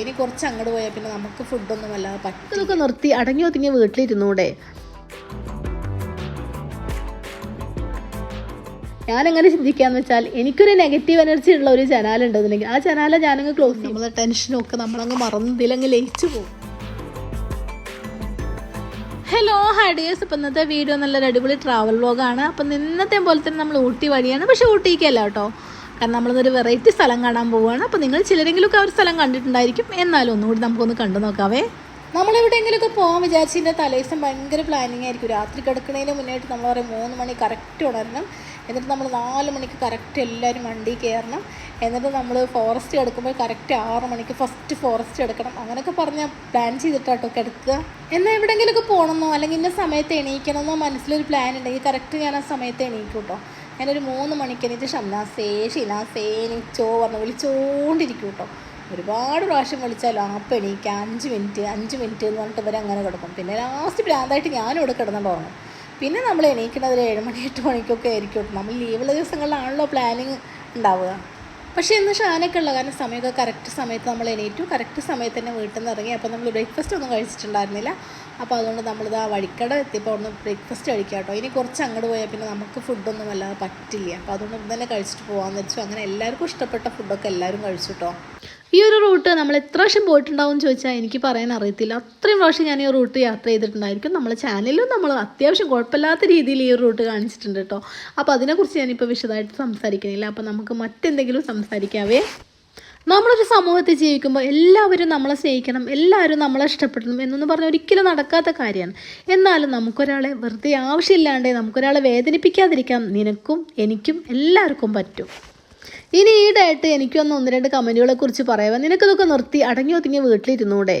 ഇനി കുറച്ച് അങ്ങോട്ട് പോയാൽ പിന്നെ നമുക്ക് ഫുഡൊന്നും വല്ലാതെ പറ്റും ഇതൊക്കെ നിർത്തി അടങ്ങി ഒതുങ്ങി വീട്ടിലിരുന്നൂടെ? ഞാനങ്ങനെ ചിന്തിക്കാന്ന് വെച്ചാൽ എനിക്കൊരു നെഗറ്റീവ് എനർജി ഉള്ള ഒരു ചാനലുണ്ടെന്നുണ്ടെങ്കിൽ ആ ചാനല ഞാനങ്ങ് ക്ലോസ് ചെയ്യും. നമ്മളെ ടെൻഷനും ഒക്കെ നമ്മളങ്ങ് മറന്ന് ഇതിലങ്ങ് ലയിച്ചു പോകും. ഹലോ ഹൈഡിയേഴ്സ് ഇപ്പം ഇന്നത്തെ വീഡിയോ നല്ലൊരു അടിപൊളി ട്രാവൽ വ്ലോഗാണ് അപ്പം ഇന്നത്തെ പോലെ തന്നെ നമ്മൾ ഊട്ടി വഴിയാണ്. പക്ഷേ ഊട്ടിക്കല്ല കേട്ടോ. കാരണം നമ്മളൊന്നൊരു വെറൈറ്റി സ്ഥലം കാണാൻ പോവുകയാണ്. അപ്പോൾ നിങ്ങൾ ചിലരെങ്കിലുമൊക്കെ ആ ഒരു സ്ഥലം കണ്ടിട്ടുണ്ടായിരിക്കും. എന്നാലും ഒന്നുകൂടി നമുക്കൊന്ന് കണ്ടു നോക്കാവേ. നമ്മളെവിടെയെങ്കിലുമൊക്കെ പോകാൻ വിചാരിച്ചതിന്റെ തലേദിവസം ഭയങ്കര പ്ലാനിങ് ആയിരിക്കും. രാത്രി കിടക്കുന്നതിന് മുന്നായിട്ട് നമ്മൾ പറയും മൂന്ന് മണി കറക്റ്റ് ഉണരണം. എന്നിട്ട് നമ്മൾ നാല് മണിക്ക് കറക്റ്റ് എല്ലാവരും വണ്ടി കയറണം. എന്നിട്ട് നമ്മൾ ഫോറസ്റ്റ് കിടക്കുമ്പോൾ കറക്റ്റ് ആറ് മണിക്ക് ഫസ്റ്റ് ഫോറസ്റ്റ് എടുക്കണം അങ്ങനെയൊക്കെ പറഞ്ഞാൽ പ്ലാൻ ചെയ്തിട്ടാട്ടോ കിടക്കുക. എന്നാൽ എവിടെയെങ്കിലുമൊക്കെ പോകണമെന്നോ അല്ലെങ്കിൽ ഇന്ന സമയത്ത് എണീക്കണമെന്നോ മനസ്സിലൊരു പ്ലാൻ ഉണ്ടെങ്കിൽ കറക്റ്റ് ഞാൻ ആ സമയത്ത് എണീക്കും കേട്ടോ ഞാനൊരു മൂന്ന് മണിക്ക് എണീറ്റ് ഷംനാസേ ഷിനാസേ ചോ പറഞ്ഞ് വിളിച്ചുകൊണ്ടിരിക്കും കേട്ടോ. ഒരുപാട് പ്രാവശ്യം വിളിച്ചാൽ ആ എണീക്കുക അഞ്ച് മിനിറ്റ് അഞ്ച് മിനിറ്റ് എന്ന് പറഞ്ഞിട്ട് ഇവർ അങ്ങനെ കിടക്കും. പിന്നെ ലാസ്റ്റ് ഭ്രാന്തായിട്ട് ഞാനും ഇവിടെ കിടന്നിട്ട് ഉറങ്ങും. പിന്നെ നമ്മൾ എണീക്കുന്നത് ഒരു ഏഴ് മണി എട്ട് മണിക്കൊക്കെ ആയിരിക്കും നമ്മൾ ലീവുള്ള ദിവസങ്ങളിലാണല്ലോ പ്ലാനിങ് ഉണ്ടാവുക. പക്ഷേ ഇന്ന് ഷാനൊക്കെ ഉള്ള കാരണം സമയമൊക്കെ കറക്റ്റ് സമയത്ത് നമ്മൾ എണീറ്റു. കറക്റ്റ് സമയത്ത് തന്നെ വീട്ടിൽ നിന്ന് ഇറങ്ങി. അപ്പോൾ നമ്മൾ ബ്രേക്ക്ഫാസ്റ്റ് ഒന്നും കഴിച്ചിട്ടുണ്ടായിരുന്നില്ല. അപ്പോൾ അതുകൊണ്ട് നമ്മളിത് ആ വഴിക്കട എത്തിയപ്പോൾ ഒന്ന് ബ്രേക്ക്ഫാസ്റ്റ് കഴിക്കാം കേട്ടോ. ഇനി കുറച്ച് അങ്ങോട്ട് പോയാൽ പിന്നെ നമുക്ക് ഫുഡൊന്നും വല്ലാതെ പറ്റില്ല. അപ്പോൾ അതുകൊണ്ട് തന്നെ കഴിച്ചിട്ട് പോകാമെന്ന് വെച്ചു. അങ്ങനെ എല്ലാവർക്കും ഇഷ്ടപ്പെട്ട ഫുഡൊക്കെ എല്ലാവരും കഴിച്ചു കേട്ടോ. ഈ ഒരു റൂട്ട് നമ്മൾ എത്ര പ്രാവശ്യം പോയിട്ടുണ്ടാവും എന്ന് ചോദിച്ചാൽ എനിക്ക് പറയാൻ അറിയത്തില്ല. അത്രയും പ്രാവശ്യം ഞാൻ ഈ റൂട്ട് യാത്ര ചെയ്തിട്ടുണ്ടായിരിക്കും. നമ്മളെ ചാനലിലും നമ്മൾ അത്യാവശ്യം കുഴപ്പമില്ലാത്ത രീതിയിൽ ഈ റൂട്ട് കാണിച്ചിട്ടുണ്ട് കേട്ടോ. അപ്പോൾ അതിനെക്കുറിച്ച് ഞാനിപ്പോൾ വിശദമായിട്ട് സംസാരിക്കുന്നില്ല. അപ്പോൾ നമുക്ക് മറ്റെന്തെങ്കിലും സംസാരിക്കാവേ? നമ്മളൊരു സമൂഹത്തിൽ ജീവിക്കുമ്പോൾ എല്ലാവരും നമ്മളെ സ്നേഹിക്കണം എല്ലാവരും നമ്മളെ ഇഷ്ടപ്പെടണം എന്നൊന്നും പറഞ്ഞാൽ ഒരിക്കലും നടക്കാത്ത കാര്യമാണ്. എന്നാലും നമുക്കൊരാളെ വെറുതെ ആവശ്യമില്ലാണ്ടേ നമുക്കൊരാളെ വേദനിപ്പിക്കാതിരിക്കാൻ നിനക്കും എനിക്കും എല്ലാവർക്കും പറ്റും. ഇനി ഈടായിട്ട് എനിക്കൊന്ന് ഒന്ന് രണ്ട് കമന്റുകളെ കുറിച്ച് പറയാം നിനക്കിതൊക്കെ നിർത്തി അടങ്ങി ഒതുങ്ങി വീട്ടിലിരുന്നൂടെ.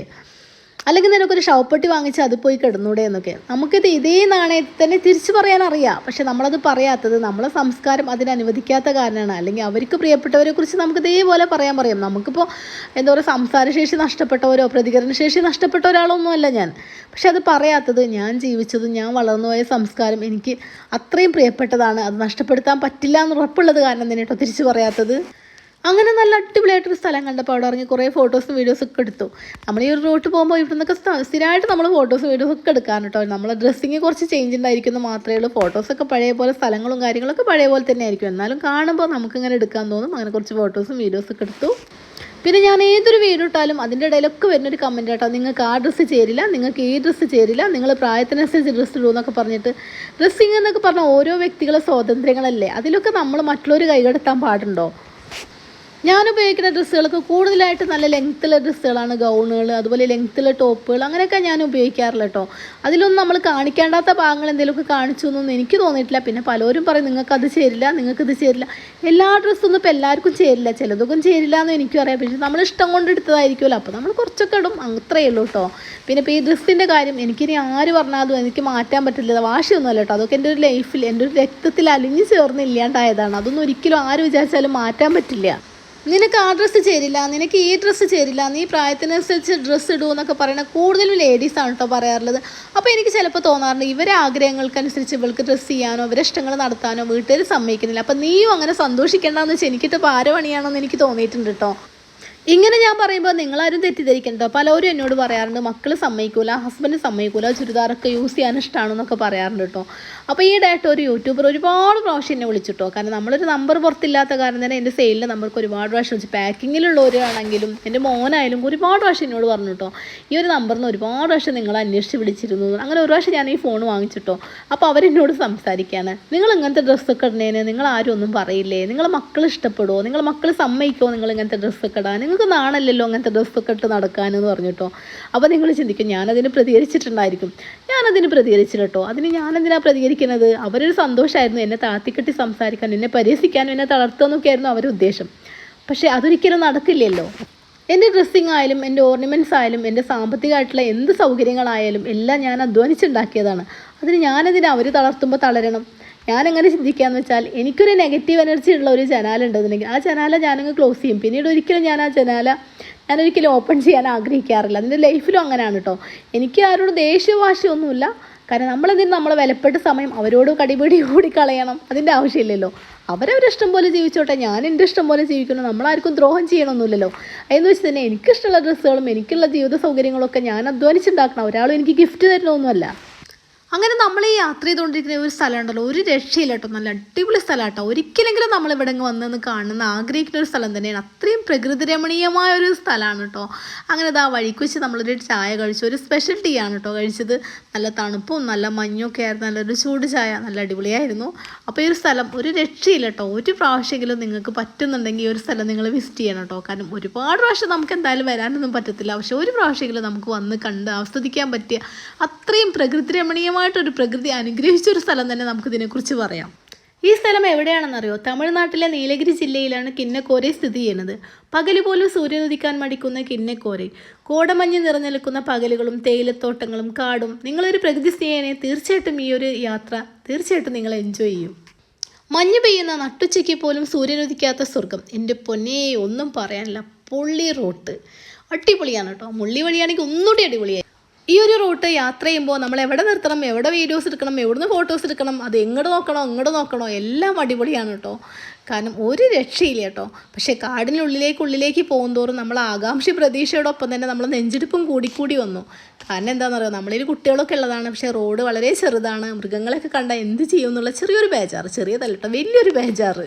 അല്ലെങ്കിൽ നിനക്കൊരു ഷവപ്പെട്ടി വാങ്ങിച്ച് അത് പോയി കിടന്നൂടെ എന്നൊക്കെ. നമുക്കിത് ഇതേ നാണയത്തിൽ തന്നെ തിരിച്ചു പറയാൻ അറിയാം. പക്ഷെ നമ്മളത് പറയാത്തത് നമ്മളെ സംസ്കാരം അതിന് അനുവദിക്കാത്ത കാരണമാണ്. അല്ലെങ്കിൽ അവർക്ക് പ്രിയപ്പെട്ടവരെ കുറിച്ച് നമുക്ക് ഇതേപോലെ പറയാൻ പറയാം. നമുക്കിപ്പോൾ എന്താ പറയുക സംസാരശേഷി നഷ്ടപ്പെട്ടവരോ പ്രതികരണശേഷി നഷ്ടപ്പെട്ട ഒരാളൊന്നുമല്ല ഞാൻ. പക്ഷെ അത് പറയാത്തത് ഞാൻ ജീവിച്ചതും ഞാൻ വളർന്നുപോയ സംസ്കാരം എനിക്ക് അത്രയും പ്രിയപ്പെട്ടതാണ്. അത് നഷ്ടപ്പെടുത്താൻ പറ്റില്ല എന്ന് ഉറപ്പുള്ളത് കാരണം തന്നെ കേട്ടോ തിരിച്ചു പറയാത്തത്. അങ്ങനെ നല്ല അടിപൊളിയായിട്ടൊരു സ്ഥലം കണ്ടപ്പോൾ അവിടെ ഇറങ്ങി കുറേ ഫോട്ടോസും വീഡിയോസും ഒക്കെ എടുത്തു. നമ്മൾ ഈ ഒരു റോട്ട് പോകുമ്പോൾ ഇവിടെ നിന്നൊക്കെ സ്ഥിരമായിട്ട് നമ്മൾ ഫോട്ടോസും വീഡിയോസും ഒക്കെ എടുക്കാൻ കേട്ടോ. നമ്മളെ ഡ്രസ്സിങ് കുറച്ച് ചേഞ്ച് ഉണ്ടായിരിക്കുന്നു മാത്രമേ ഉള്ളൂ. ഫോട്ടോസൊക്കെ പഴയ പോലെ സ്ഥലങ്ങളും കാര്യങ്ങളൊക്കെ പഴയ പോലെ തന്നെ ആയിരിക്കും എന്നാലും കാണുമ്പോൾ നമുക്കിങ്ങനെ എടുക്കാൻ തോന്നും. അങ്ങനെ കുറച്ച് ഫോട്ടോസും വീഡിയോസും ഒക്കെ എടുത്തു. പിന്നെ ഞാൻ ഏതൊരു വീഡിയോ ഇട്ടാലും അതിന്റെ ഇടയിലൊക്കെ വരുന്നൊരു കമന്റ് കേട്ടോ നിങ്ങൾക്ക് ആ ഡ്രസ്സ് ചേരില്ല. നിങ്ങൾക്ക് ഈ ഡ്രസ്സ് ചേരില്ല. നിങ്ങൾ പ്രായത്തിനനുസരിച്ച് ഡ്രസ്സ് ഇടൂ എന്നൊക്കെ പറഞ്ഞിട്ട് ഡ്രസ്സിങ് എന്നൊക്കെ പറഞ്ഞാൽ ഓരോ വ്യക്തികളെ സ്വാതന്ത്ര്യങ്ങളല്ലേ? അതിലൊക്കെ നമ്മൾ മറ്റുള്ളവർ കൈകടത്താൻ പാടുണ്ടോ? ഞാൻ ഉപയോഗിക്കുന്ന ഡ്രസ്സുകളൊക്കെ കൂടുതലായിട്ട് നല്ല ലെങ്ത്തുള്ള ഡ്രസ്സുകളാണ് ഗൗണുകൾ അതുപോലെ ലെങ്ത്തുള്ള ടോപ്പുകൾ അങ്ങനെയൊക്കെ ഞാൻ ഉപയോഗിക്കാറില്ല കേട്ടോ അതിലൊന്നും നമ്മൾ കാണിക്കേണ്ടാത്ത ഭാഗങ്ങൾ എന്തെങ്കിലുമൊക്കെ കാണിച്ചു എന്നൊന്നും എനിക്ക് തോന്നിയിട്ടില്ല. പിന്നെ പലരും പറയും നിങ്ങൾക്ക് അത് ചേരില്ല നിങ്ങൾക്ക് ഇത് ചേരില്ല. എല്ലാ ഡ്രസ്സൊന്നും ഇപ്പോൾ എല്ലാവർക്കും ചേരില്ല. ചിലതൊക്കെ ചേരില്ല എന്ന് എനിക്കും അറിയാം. പക്ഷേ നമ്മൾ ഇഷ്ടം കൊണ്ട് എടുത്തതായിരിക്കുമല്ലോ. അപ്പോൾ നമ്മൾ കുറച്ചൊക്കെ ഇടും. അത്രയേ ഉള്ളൂ കേട്ടോ പിന്നെ ഇപ്പോൾ ഈ ഡ്രസ്സിന്റെ കാര്യം എനിക്കിനി ആര് പറഞ്ഞാലും എനിക്ക് മാറ്റാൻ പറ്റില്ല വാശിയൊന്നുമല്ല കേട്ടോ അതൊക്കെ എന്റെ ഒരു ലൈഫിൽ എന്റെ ഒരു രക്തത്തിൽ അലിഞ്ഞു ചേർന്നില്ലാണ്ടായതാണ് അതൊന്നും ഒരിക്കലും ആര് വിചാരിച്ചാലും മാറ്റാൻ പറ്റില്ല. നിനക്ക് ആ ഡ്രസ്സ് ചേരില്ല നിനക്ക് ഈ ഡ്രസ്സ് ചേരില്ല നീ പ്രായത്തിനനുസരിച്ച് ഡ്രസ്സ് ഇടൂ എന്നൊക്കെ പറയുന്ന കൂടുതലും ലേഡീസ് ആണ് കേട്ടോ പറയാറുള്ളത്. അപ്പോൾ എനിക്ക് ചിലപ്പോൾ തോന്നാറുണ്ട് ഇവരെ ആഗ്രഹങ്ങൾക്കനുസരിച്ച് ഇവൾക്ക് ഡ്രസ്സ് ചെയ്യാനോ ഇവരെ ഇഷ്ടങ്ങൾ നടത്താനോ വീട്ടുകാർ സമ്മതിക്കുന്നില്ല. അപ്പോൾ നീയും അങ്ങനെ സന്തോഷിക്കേണ്ടെന്ന് വെച്ചാൽ എനിക്കിട്ട് പാരപണിയാണെന്ന് എനിക്ക് തോന്നിയിട്ടുണ്ട് കേട്ടോ ഇങ്ങനെ ഞാൻ പറയുമ്പോൾ നിങ്ങളാരും തെറ്റിദ്ധരിക്കണ്ട പലരും എന്നോട് പറയാറുണ്ട് മക്കൾ സമ്മതിക്കൂല ഹസ്ബൻഡ് സമ്മതിക്കൂല ചുരിദാറൊക്കെ യൂസ് ചെയ്യാൻ ഇഷ്ടമാണെന്നൊക്കെ പറയാറുണ്ട് കേട്ടോ അപ്പോൾ ഈ ഡേറ്റ് ഒരു യൂട്യൂബർ ഒരുപാട് പ്രാവശ്യം എന്നെ വിളിച്ചിട്ടോ കാരണം നമ്മളൊരു നമ്പർ പുറത്തില്ലാത്ത കാരണം തന്നെ എന്റെ സെയിലിന്റെ നമ്പർക്ക് ഒരുപാട് പ്രാവശ്യം വിളിച്ചു പാക്കിങ്ങിലുള്ളവരാണെങ്കിലും എന്റെ മോനായാലും ഒരുപാട് പ്രാവശ്യം എന്നോട് പറഞ്ഞു കേട്ടോ ഈ ഒരു നമ്പറിൽ നിന്ന് ഒരുപാട് പ്രാവശ്യം നിങ്ങൾ അന്വേഷിച്ച് വിളിച്ചിരുന്നു. അങ്ങനെ ഒരു പ്രാവശ്യം ഞാൻ ഈ ഫോൺ വാങ്ങിച്ചിട്ടോ അപ്പോൾ അവരെന്നോട് സംസാരിക്കുകയാണ് നിങ്ങൾ ഇങ്ങനത്തെ ഡ്രസ്സൊക്കെ ഇടുന്നതിന് നിങ്ങൾ ആരും ഒന്നും പറയില്ലേ? നിങ്ങളെ മക്കൾ ഇഷ്ടപ്പെടുമോ നിങ്ങളെ മക്കൾ സമ്മതിക്കുമോ നിങ്ങൾ ഇങ്ങനത്തെ ഡ്രസ്സൊക്കെ ഇടാൻ? നിങ്ങൾക്ക് നാണല്ലല്ലോ അങ്ങനത്തെ ഡ്രസ്സൊക്കെ ഇട്ട് നടക്കാനെന്ന് പറഞ്ഞിട്ടോ. അപ്പോൾ നിങ്ങൾ ചിന്തിക്കും ഞാനതിന് പ്രതികരിച്ചിട്ടുണ്ടായിരിക്കും. ഞാനതിന് പ്രതികരിച്ചില്ല കേട്ടോ അതിന് ഞാനെന്തിനാ പ്രതികരിക്കുന്നത് അവരൊരു സന്തോഷമായിരുന്നു എന്നെ താത്തിക്കെട്ടി സംസാരിക്കാൻ എന്നെ പരിഹസിക്കാനും എന്നെ തളർത്തുമെന്നൊക്കെ ആയിരുന്നു അവരുടെ ഉദ്ദേശം. പക്ഷേ അതൊരിക്കലും നടക്കില്ലല്ലോ. എന്റെ ഡ്രസ്സിങ് ആയാലും എന്റെ ഓർണമെന്റ്സ് ആയാലും എന്റെ സാമ്പത്തികമായിട്ടുള്ള എന്ത് സൗകര്യങ്ങളായാലും എല്ലാം ഞാൻ അധ്വാനിച്ചുണ്ടാക്കിയതാണ്. അതിന് ഞാനതിന് അവർ തളർത്തുമ്പോൾ തളരണം? ഞാനെങ്ങനെ ചിന്തിക്കാന്ന് വെച്ചാൽ എനിക്കൊരു നെഗറ്റീവ് എനർജി ഉള്ള ഒരു ജനാലുണ്ടെന്നുണ്ടെങ്കിൽ ആ ജനാല ഞാനങ്ങ് ക്ലോസ് ചെയ്യും. പിന്നീട് ഒരിക്കലും ഞാൻ ആ ജനാല ഞാനൊരിക്കലും ഓപ്പൺ ചെയ്യാൻ ആഗ്രഹിക്കാറില്ല. അതിന്റെ ലൈഫിലും അങ്ങനെയാണ് കേട്ടോ എനിക്ക് ആരോട് ദേഷ്യവാശിയൊന്നുമില്ല. കാരണം നമ്മളെന്തിനും നമ്മൾ വിലപ്പെട്ട സമയം അവരോട് കടിപിടി കൂടി കളയണം അതിന്റെ ആവശ്യമില്ലല്ലോ. അവരവരുടെ ഇഷ്ടം പോലെ ജീവിച്ചോട്ടെ ഞാൻ എന്റെ ഇഷ്ടം പോലെ ജീവിക്കണം നമ്മളാർക്കും ദ്രോഹം ചെയ്യണമെന്നില്ലല്ലോ എന്ന് വെച്ച് തന്നെ എനിക്കിഷ്ടമുള്ള ഡ്രസ്സുകളും എനിക്കുള്ള ജീവിത സൗകര്യങ്ങളൊക്കെ ഞാൻ അധ്വാനിച്ചുണ്ടാക്കണം. ഒരാളും എനിക്ക് ഗിഫ്റ്റ് തരണമൊന്നുമല്ല അങ്ങനെ നമ്മൾ ഈ യാത്ര ചെയ്തുകൊണ്ടിരിക്കുന്ന ഒരു സ്ഥലം ഉണ്ടല്ലോ ഒരു രക്ഷയില്ല കേട്ടോ നല്ല അടിപൊളി സ്ഥലം കേട്ടോ ഒരിക്കലെങ്കിലും നമ്മൾ ഇവിടെ വന്നെന്ന് കാണുന്ന ആഗ്രഹിക്കുന്ന ഒരു സ്ഥലം തന്നെയാണ്. അത്രയും പ്രകൃതി രമണീയമായ ഒരു സ്ഥലമാണ് കേട്ടോ അങ്ങനെ ഇതാ വഴിക്ക് വെച്ച് നമ്മളൊരു ചായ കഴിച്ചു. ഒരു സ്പെഷ്യൽ ടീ ആണ് കേട്ടോ കഴിച്ചത്. നല്ല തണുപ്പും നല്ല മഞ്ഞൊക്കെ ആയിരുന്നു. നല്ലൊരു ചൂട് ചായ. നല്ല അടിപൊളിയായിരുന്നു. അപ്പോൾ ഈ ഒരു സ്ഥലം ഒരു രക്ഷയില്ല കേട്ടോ ഒരു പ്രാവശ്യമെങ്കിലും നിങ്ങൾക്ക് പറ്റുന്നുണ്ടെങ്കിൽ ഈ ഒരു സ്ഥലം നിങ്ങൾ വിസിറ്റ് ചെയ്യണം കേട്ടോ കാരണം ഒരുപാട് പ്രാവശ്യം നമുക്ക് എന്തായാലും വരാനൊന്നും പറ്റത്തില്ല. പക്ഷേ ഒരു പ്രാവശ്യമെങ്കിലും നമുക്ക് വന്ന് കണ്ട് ആസ്വദിക്കാൻ പറ്റിയ അത്രയും പ്രകൃതി രമണീയമായിട്ടൊരു പ്രകൃതി അനുഗ്രഹിച്ചൊരു സ്ഥലം തന്നെ നമുക്ക് ഇതിനെക്കുറിച്ച് പറയാം. ഈ സ്ഥലം എവിടെയാണെന്നറിയോ? തമിഴ്നാട്ടിലെ നീലഗിരി ജില്ലയിലാണ് കിന്നക്കോരെ സ്ഥിതി ചെയ്യുന്നത്. പകൽ പോലും സൂര്യൻ ഉദിക്കാൻ മടിക്കുന്ന കിന്നക്കോരെ. കോടമഞ്ഞ് നിറഞ്ഞു നിൽക്കുന്ന പകലുകളും തേയിലത്തോട്ടങ്ങളും കാടും. നിങ്ങളൊരു പ്രകൃതി സ്നേഹിനെ തീർച്ചയായിട്ടും ഈ ഒരു യാത്ര തീർച്ചയായിട്ടും നിങ്ങൾ എൻജോയ് ചെയ്യും. മഞ്ഞ് പെയ്യുന്ന നട്ടുച്ചയ്ക്ക് പോലും സൂര്യൻ ഉദിക്കാത്ത സ്വർഗം എന്റെ പൊന്നേ ഒന്നും പറയാനില്ല. പൊള്ളി റോട്ട്. അടിപൊളിയാണ് കേട്ടോ. മുള്ളി വഴിയാണെങ്കിൽ ഒന്നുകൂടി അടിപൊളിയായി. ഈ ഒരു റൂട്ട് യാത്ര ചെയ്യുമ്പോൾ നമ്മൾ എവിടെ നിർത്തണം എവിടെ വീഡിയോസ് എടുക്കണം എവിടുന്ന് ഫോട്ടോസ് എടുക്കണം അത് എങ്ങോട്ട് നോക്കണോ എങ്ങോട്ട് നോക്കണോ എല്ലാം അടിപൊളിയാണ് കേട്ടോ. കാരണം ഒരു രക്ഷയില്ല കേട്ടോ. പക്ഷേ കാടിനുള്ളിലേക്ക് ഉള്ളിലേക്ക് പോകുന്തോറും നമ്മൾ ആകാംക്ഷ പ്രതീക്ഷയോടൊപ്പം തന്നെ നമ്മൾ നെഞ്ചെടുപ്പും കൂടിക്കൂടി വന്നു. കാരണം എന്താണെന്ന് പറയുക നമ്മളിൽ കുട്ടികളൊക്കെ ഉള്ളതാണ്. പക്ഷേ റോഡ് വളരെ ചെറുതാണ്. മൃഗങ്ങളൊക്കെ കണ്ടാൽ എന്ത് ചെയ്യും എന്നുള്ള ചെറിയൊരു ബേജാറ്. ചെറിയതല്ല കേട്ടോ വലിയൊരു ബേജാറ്.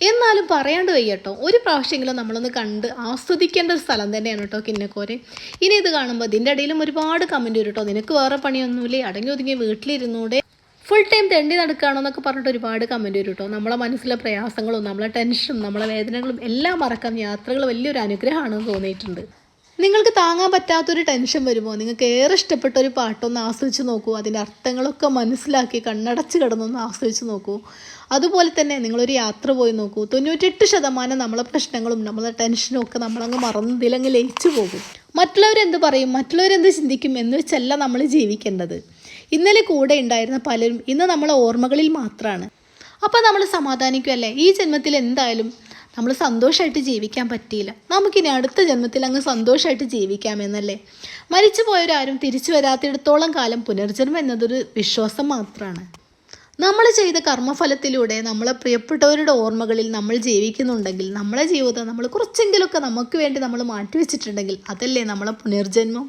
എന്നാലും പറയാണ്ട് വയ്യട്ടോ ഒരു പ്രാവശ്യമെങ്കിലും നമ്മളൊന്ന് കണ്ട് ആസ്വദിക്കേണ്ട ഒരു സ്ഥലം തന്നെയാണ് കേട്ടോ കിന്നക്കോരെ. ഇനി ഇത് കാണുമ്പോൾ ഇതിന്റെ ഇടയിലും ഒരുപാട് കമന്റ് വരും കേട്ടോ നിനക്ക് വേറെ പണിയൊന്നുമില്ലേ? അടങ്ങി ഒതുങ്ങി വീട്ടിലിരുന്നൂടെ. ഫുൾ ടൈം തെണ്ടി നടക്കുകയാണോ എന്നൊക്കെ പറഞ്ഞിട്ട് ഒരുപാട് കമന്റ് വരും കേട്ടോ നമ്മളെ മനസ്സിലെ പ്രയാസങ്ങളും നമ്മളെ ടെൻഷനും നമ്മളെ വേദനകളും എല്ലാം മറക്കാൻ യാത്രകൾ വലിയൊരു അനുഗ്രഹമാണെന്ന് തോന്നിയിട്ടുണ്ട്. നിങ്ങൾക്ക് താങ്ങാൻ പറ്റാത്തൊരു ടെൻഷൻ വരുമോ? നിങ്ങൾക്ക് ഏറെ ഇഷ്ടപ്പെട്ട ഒരു പാട്ടൊന്ന് ആസ്വദിച്ച് നോക്കൂ. അതിന്റെ അർത്ഥങ്ങളൊക്കെ മനസ്സിലാക്കി കണ്ണടച്ച് കിടന്നൊന്ന് ആസ്വദിച്ച് നോക്കൂ. അതുപോലെ തന്നെ നിങ്ങളൊരു യാത്ര പോയി നോക്കൂ. തൊണ്ണൂറ്റെട്ട് ശതമാനം നമ്മളെ പ്രശ്നങ്ങളും നമ്മളെ ടെൻഷനും ഒക്കെ നമ്മളങ്ങ് മറന്ന് ഇതിലങ്ങ് ലയിച്ചു പോകും. മറ്റുള്ളവരെന്ത് പറയും? മറ്റുള്ളവരെന്ത് ചിന്തിക്കും? എന്ന് വെച്ചല്ല നമ്മൾ ജീവിക്കേണ്ടത്. ഇന്നലെ കൂടെ ഉണ്ടായിരുന്ന പലരും ഇന്ന് നമ്മളെ ഓർമ്മകളിൽ മാത്രമാണ് അപ്പോൾ നമ്മൾ സമാധാനിക്കുമല്ലേ ഈ ജന്മത്തിൽ എന്തായാലും നമ്മൾ സന്തോഷമായിട്ട് ജീവിക്കാൻ പറ്റിയില്ല. നമുക്കിനി അടുത്ത ജന്മത്തിൽ അങ്ങ് സന്തോഷമായിട്ട് ജീവിക്കാമെന്നല്ലേ മരിച്ചു പോയവരാരും തിരിച്ചു വരാത്തിടത്തോളം കാലം പുനർജന്മം എന്നതൊരു വിശ്വാസം മാത്രമാണ് നമ്മൾ ചെയ്ത കർമ്മഫലത്തിലൂടെ നമ്മളെ പ്രിയപ്പെട്ടവരുടെ ഓർമ്മകളിൽ നമ്മൾ ജീവിക്കുന്നുണ്ടെങ്കിൽ നമ്മളെ ജീവിതം നമ്മൾ കുറച്ചെങ്കിലുമൊക്കെ നമുക്ക് വേണ്ടി നമ്മൾ മാറ്റിവെച്ചിട്ടുണ്ടെങ്കിൽ അതല്ലേ നമ്മളെ പുനർജന്മം?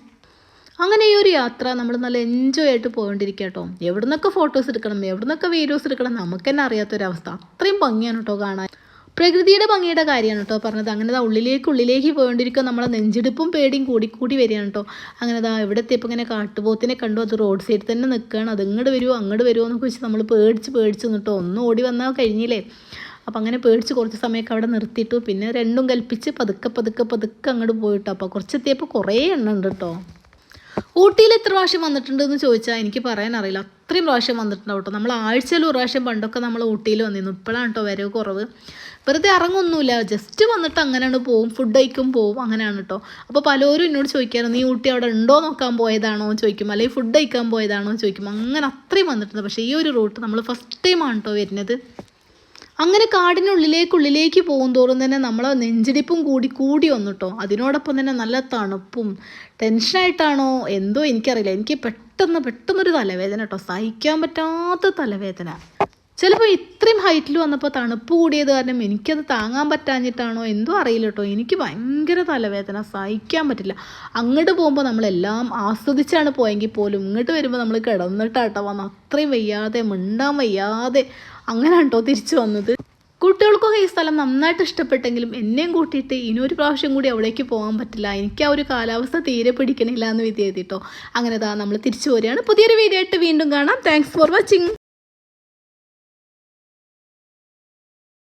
അങ്ങനെ ഈ ഒരു യാത്ര നമ്മൾ നല്ല എൻജോയ് ആയിട്ട് പോകേണ്ടിരിക്കുക കേട്ടോ. എവിടുന്നൊക്കെ ഫോട്ടോസ് എടുക്കണം എവിടുന്നൊക്കെ വീഡിയോസ് എടുക്കണം നമുക്ക് തന്നെ അറിയാത്തൊരവസ്ഥ. അത്രയും ഭംഗിയാണ് കേട്ടോ കാണാൻ. പ്രകൃതിയുടെ ഭംഗിയുടെ കാര്യമാണ് കേട്ടോ പറഞ്ഞത്. അങ്ങനെ ദാ ഉള്ളിലേക്ക് ഉള്ളിലേക്ക് പോയിക്കൊണ്ടിരിക്കുക നമ്മളെ നെഞ്ചെടുപ്പും പേടിയും കൂടി കൂടി വരികയാണ് കേട്ടോ. അങ്ങനെ ദാ ഇവിടെ എത്തിയപ്പോൾ ഇങ്ങനെ കാട്ടുപോത്തിനെ കണ്ടു അത് റോഡ് സൈഡിൽ തന്നെ നിൽക്കുകയാണ് അത് ഇങ്ങോട്ട് വരുമോ അങ്ങോട്ട് വരുമോ എന്നൊക്കെ വെച്ച് നമ്മൾ പേടിച്ച് പേടിച്ച് നിന്നിട്ടോ. ഒന്ന് ഓടി വന്നാൽ കഴിഞ്ഞില്ലേ? അപ്പം അങ്ങനെ പേടിച്ച് കുറച്ച് സമയമൊക്കെ അവിടെ നിർത്തിയിട്ടു. പിന്നെ രണ്ടും കൽപ്പിച്ച് പതുക്കെ പതുക്കെ പതുക്കെ അങ്ങോട്ട് പോയിട്ടോ. അപ്പോൾ കുറച്ചെത്തിയപ്പോൾ കുറേ എണ്ണം ഉണ്ട് കേട്ടോ. ഊട്ടിയിൽ എത്ര പ്രാവശ്യം വന്നിട്ടുണ്ട് എന്ന് ചോദിച്ചാൽ എനിക്ക് പറയാൻ അറിയില്ല. അത്രയും പ്രാവശ്യം വന്നിട്ടുണ്ടാവും കേട്ടോ. നമ്മൾ ആഴ്ചയിൽ ഒരു പ്രാവശ്യം പണ്ടൊക്കെ നമ്മൾ ഊട്ടിയിൽ വന്നിരുന്നു. ഇപ്പോഴാണ് കേട്ടോ വരവ് കുറവ്. വെറുതെ ഇറങ്ങൊന്നുമില്ല ജസ്റ്റ് വന്നിട്ട് അങ്ങനെയാണ് പോവും. ഫുഡ് കഴിക്കും പോവും. അങ്ങനെയാണ് കേട്ടോ. അപ്പോൾ പലരും എന്നോട് ചോദിക്കാറ് നീ ഊട്ടി അവിടെ ഉണ്ടോ നോക്കാൻ പോയതാണോ? എന്ന് ചോദിക്കും. അല്ലെങ്കിൽ ഫുഡ് കഴിക്കാൻ പോയതാണോ എന്ന് ചോദിക്കും. അങ്ങനെ അത്രയും വന്നിട്ടുണ്ട്. പക്ഷേ ഈ ഒരു റൂട്ട് നമ്മൾ ഫസ്റ്റ് ടൈമാണ് കേട്ടോ വരുന്നത്. അങ്ങനെ കാടിനുള്ളിലേക്കുള്ളിലേക്ക് പോകും തോറും തന്നെ നമ്മളെ നെഞ്ചിടിപ്പും കൂടി കൂടി വന്നു കേട്ടോ അതിനോടൊപ്പം തന്നെ നല്ല തണുപ്പും ടെൻഷനായിട്ടാണോ എന്തോ എനിക്കറിയില്ല. എനിക്ക് പെട്ടെന്ന് പെട്ടെന്നൊരു തലവേദന കേട്ടോ സഹിക്കാൻ പറ്റാത്ത തലവേദന. ചിലപ്പോൾ ഇത്രയും ഹൈറ്റിൽ വന്നപ്പോൾ തണുപ്പ് കൂടിയത് കാരണം എനിക്കത് താങ്ങാൻ പറ്റാഞ്ഞിട്ടാണോ എന്തോ അറിയില്ല കേട്ടോ എനിക്ക് ഭയങ്കര തലവേദന. സഹിക്കാൻ പറ്റില്ല. അങ്ങോട്ട് പോകുമ്പോൾ നമ്മളെല്ലാം ആസ്വദിച്ചാണ് പോയെങ്കിൽ പോലും ഇങ്ങോട്ട് വരുമ്പോൾ നമ്മൾ കിടന്നിട്ടാട്ടോ വന്ന്. അത്രയും വയ്യാതെ മിണ്ടാൻ വയ്യാതെ അങ്ങനെയാണ് കേട്ടോ തിരിച്ചു വന്നത്? കുട്ടികൾക്കൊക്കെ ഈ സ്ഥലം നന്നായിട്ട് ഇഷ്ടപ്പെട്ടെങ്കിലും എന്നെയും കൂട്ടിയിട്ട് ഇനി ഒരു പ്രാവശ്യം കൂടി അവിടേക്ക് പോകാൻ പറ്റില്ല. എനിക്ക് ആ ഒരു കാലാവസ്ഥ തീരെ പിടിക്കണില്ല എന്ന് വിധി എഴുതിട്ടോ അങ്ങനെ ദാ നമ്മൾ തിരിച്ചു വരികയാണ്. പുതിയൊരു വീഡിയോ ആയിട്ട് വീണ്ടും കാണാം. Thanks for watching